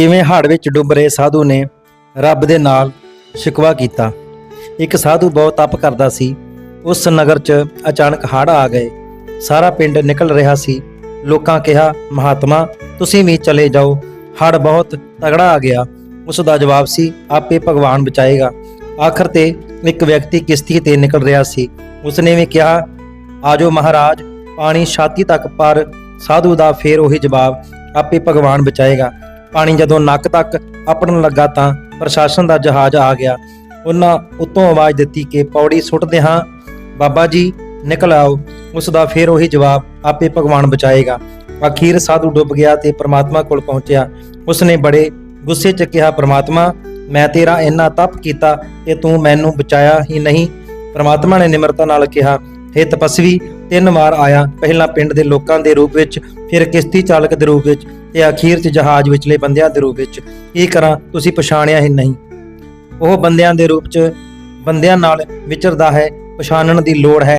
ਕਿਵੇਂ ਹੜ ਵਿੱਚ ਡੁੱਬ ਰਹੇ ਸਾਧੂ ਨੇ ਰੱਬ ਦੇ ਨਾਲ ਸ਼ਿਕਵਾ ਕੀਤਾ। ਇੱਕ ਸਾਧੂ ਬਹੁਤ ਤਪ ਕਰਦਾ ਸੀ। ਉਸ ਨਗਰ 'ਚ ਅਚਾਨਕ ਹੜ੍ਹ ਆ ਗਏ। ਸਾਰਾ ਪਿੰਡ ਨਿਕਲ ਰਿਹਾ ਸੀ। ਲੋਕਾਂ ਕਿਹਾ, ਮਹਾਤਮਾ, ਤੁਸੀਂ ਵੀ ਚਲੇ ਜਾਓ। ਹੜ੍ਹ ਬਹੁਤ ਤਗੜਾ ਆ ਗਿਆ। ਉਸ ਦਾ ਜਵਾਬ ਸੀ, ਆਪੇ ਭਗਵਾਨ ਬਚਾਏਗਾ। ਆਖਰ ਤੇ ਇੱਕ ਵਿਅਕਤੀ ਕਿਸ਼ਤੀ ਤੇ ਨਿਕਲ ਰਿਹਾ ਸੀ। ਉਸਨੇ ਵੀ ਕਿਹਾ, ਆਜੋ ਮਹਾਰਾਜ, ਪਾਣੀ ਛਾਤੀ ਤੱਕ ਪਰ ਸਾਧੂ ਦਾ ਫੇਰ ਉਹੀ ਜਵਾਬ, ਆਪੇ ਭਗਵਾਨ ਬਚਾਏਗਾ ਪਾਣੀ ਜਦੋਂ ਨੱਕ ਤੱਕ ਆਪੜਨ ਲੱਗਾ ਤਾਂ ਪ੍ਰਸ਼ਾਸਨ ਦਾ ਜਹਾਜ਼ ਆ ਗਿਆ। ਉਹਨਾਂ ਉਤੋਂ ਆਵਾਜ਼ ਦਿੱਤੀ ਕਿ ਪੌੜੀ ਸੁੱਟਦੇ ਹਾਂ। ਬਾਬਾ ਜੀ, ਨਿਕਲ ਆਓ। ਉਸ ਦਾ ਫੇਰ ਉਹੀ ਜਵਾਬ, ਆਪੇ ਭਗਵਾਨ ਬਚਾਏਗਾ। ਅਖੀਰ ਸਾਧੂ ਡੁੱਬ ਗਿਆ ਤੇ ਪ੍ਰਮਾਤਮਾ ਕੋਲ ਪਹੁੰਚਿਆ। ਉਸਨੇ ਬੜੇ ਗੁੱਸੇ 'ਚ ਕਿਹਾ, ਪ੍ਰਮਾਤਮਾ, ਮੈਂ ਤੇਰਾ ਇੰਨਾ ਤਪ ਕੀਤਾ ਤੇ ਤੂੰ ਮੈਨੂੰ ਬਚਾਇਆ ਹੀ ਨਹੀਂ। ਪ੍ਰਮਾਤਮਾ ਨੇ ਨਿਮਰਤਾ ਨਾਲ ਕਿਹਾ हे ਤਪਸਵੀ, ਤਿੰਨ ਵਾਰ ਆਇਆ। ਪਹਿਲਾਂ ਪਿੰਡ ਦੇ ਲੋਕਾਂ ਦੇ ਰੂਪ ਵਿੱਚ ਫਿਰ ਕਿਸ਼ਤੀ ਚਾਲਕ ਦੇ ਰੂਪ ਵਿੱਚ ਤੇ ਅਖੀਰ 'ਚ ਜਹਾਜ਼ ਵਿਚਲੇ ਬੰਦਿਆਂ ਦੇ ਰੂਪ ਵਿੱਚ ਕੀ ਕਰਾਂ, ਤੁਸੀਂ ਪਛਾਣਿਆ ਹੀ ਨਹੀਂ। ਉਹ ਬੰਦਿਆਂ ਦੇ ਰੂਪ 'ਚ ਬੰਦਿਆਂ ਨਾਲ ਵਿਚਰਦਾ ਹੈ, ਪਛਾਣਨ ਦੀ ਲੋੜ ਹੈ।